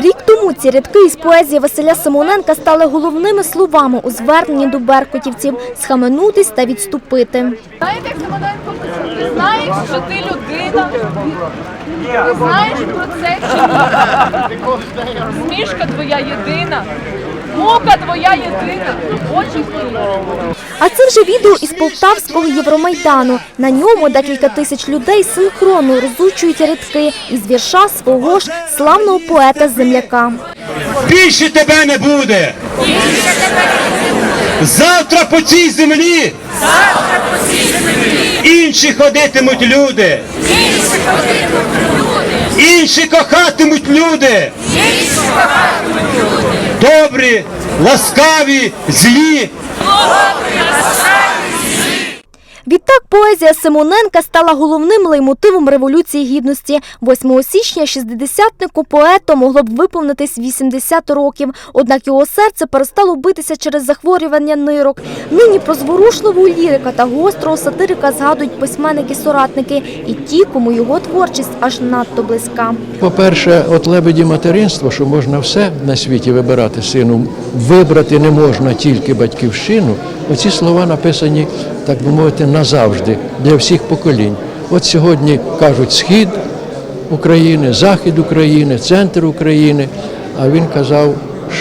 Рік тому ці рядки із поезії Василя Симоненка стали головними словами у зверненні до беркутівців схаменутись та відступити. Знаєте, як Симоненко? Ти знаєш, що ти людина? Ти знаєш про це чи ні? Смішка твоя єдина, мука твоя єдина, очі. А це вже відео із Полтавського Євромайдану. На ньому декілька тисяч людей синхронно розучують рядки із вірша свого ж славного поета-земляка. Більше тебе не буде. Завтра по цій землі. Завтра по цій землі. Інші ходитимуть люди. Інші ходитимуть люди. Інші кохатимуть люди. Інші кохатимуть люди. Добрі, ласкаві, злі. Відтак поезія Симоненка стала головним леймотивом Революції Гідності. 8 січня шістдесятнику поета могло б виповнитись 80 років, однак його серце перестало битися через захворювання нирок. Нині про зворушливу лірика та гострого сатирика згадують письменники-соратники і ті, кому його творчість аж надто близька. По-перше, от лебеді материнства, що можна все на світі вибирати сину, вибрати не можна тільки батьківщину. Оці слова написані, так би мовити, назавжди для всіх поколінь. От сьогодні кажуть схід України, захід України, центр України. А він казав,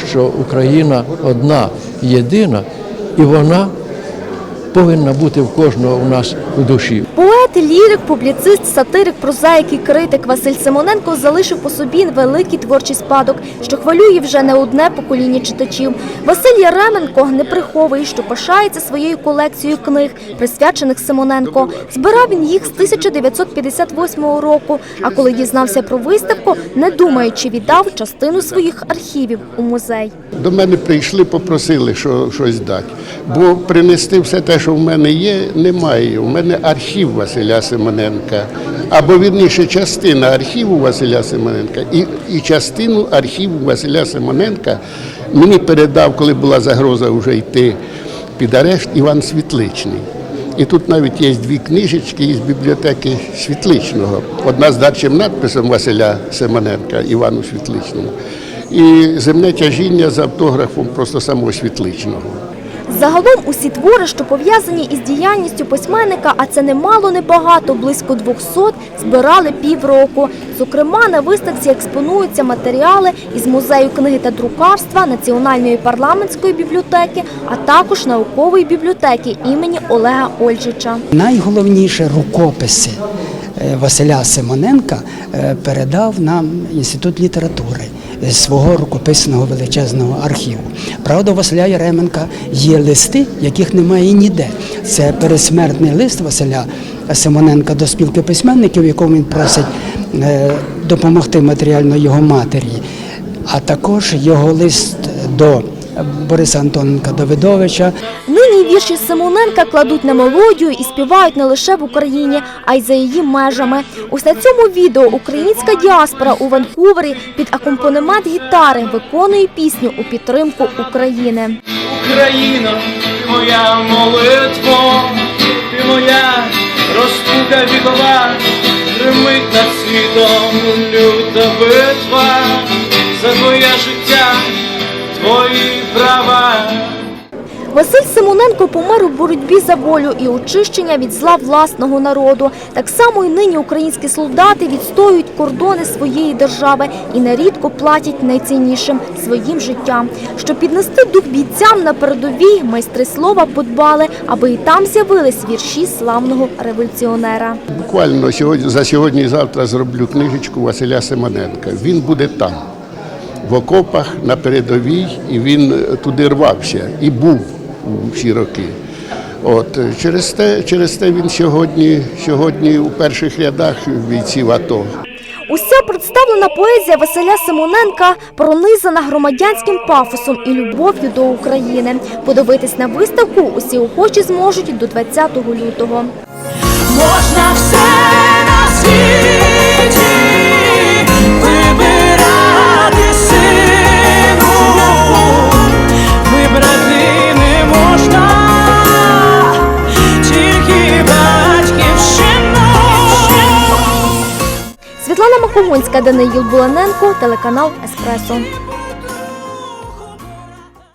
що Україна одна, єдина, і вона повинна бути в кожного у нас у душі. Поет, лірик, публіцист, сатирик, прозаїк і критик Василь Симоненко залишив по собі великий творчий спадок, що хвилює вже не одне покоління читачів. Василь Яременко не приховує, що пишається своєю колекцією книг, присвячених Симоненко. Збирав він їх з 1958 року. А коли дізнався про виставку, не думаючи, віддав частину своїх архівів у музей. До мене прийшли, попросили що, щось дати. Бо принести все те, що в мене є, немає. У мене архів Василя Симоненка, або вірніше частина архіву Василя Симоненка і, і частину архіву Василя Симоненка мені передав, коли була загроза вже йти під арешт, Іван Світличний. І тут навіть є дві книжечки із бібліотеки Світличного. Одна з дарчим надписом Василя Семененка Івану Світличному. І земне тяжіння з автографом просто самого Світличного. Загалом усі твори, що пов'язані із діяльністю письменника, а це немало небагато, близько 200, збирали півроку. Зокрема, на виставці експонуються матеріали із музею книги та друкарства Національної парламентської бібліотеки, а також наукової бібліотеки імені Олега Ольжича. Найголовніше рукописи Василя Симоненка е, передав нам інститут літератури з свого рукописного величезного архіву. Правда, Василя Яременка є листи, яких немає ніде. Це пересмертний лист Василя Симоненка до спілки письменників, в якому він просить е, допомогти матеріально його матері, а також його лист до Бориса Антоненка Давидовича. Нині вірші Симоненка кладуть на мелодію і співають не лише в Україні, а й за її межами. Ось на цьому відео українська діаспора у Ванкувері під акомпанемент гітари виконує пісню у підтримку України. Україно, ти моя молитва, ти моя розпука вікова, тримить над світом люта битва за твоє життя, твої. Василь Симоненко помер у боротьбі за волю і очищення від зла власного народу. Так само і нині українські солдати відстоюють кордони своєї держави і нерідко платять найціннішим своїм життям. Щоб піднести дух бійцям на передовій, майстри слова подбали, аби і там з'явились вірші славного революціонера. Буквально сьогодні, за сьогодні і завтра зроблю книжечку Василя Симоненка. Він буде там, в окопах, на передовій, і він туди рвався і був всі роки. От, через, те, через те він сьогодні, сьогодні у перших рядах бійців АТО. Уся представлена поезія Василя Симоненка пронизана громадянським пафосом і любов'ю до України. Подивитись на виставку усі охочі зможуть до 20 лютого. Можна все на світі Світлана Маховонська, Даниїл Буланенко, телеканал Еспресо.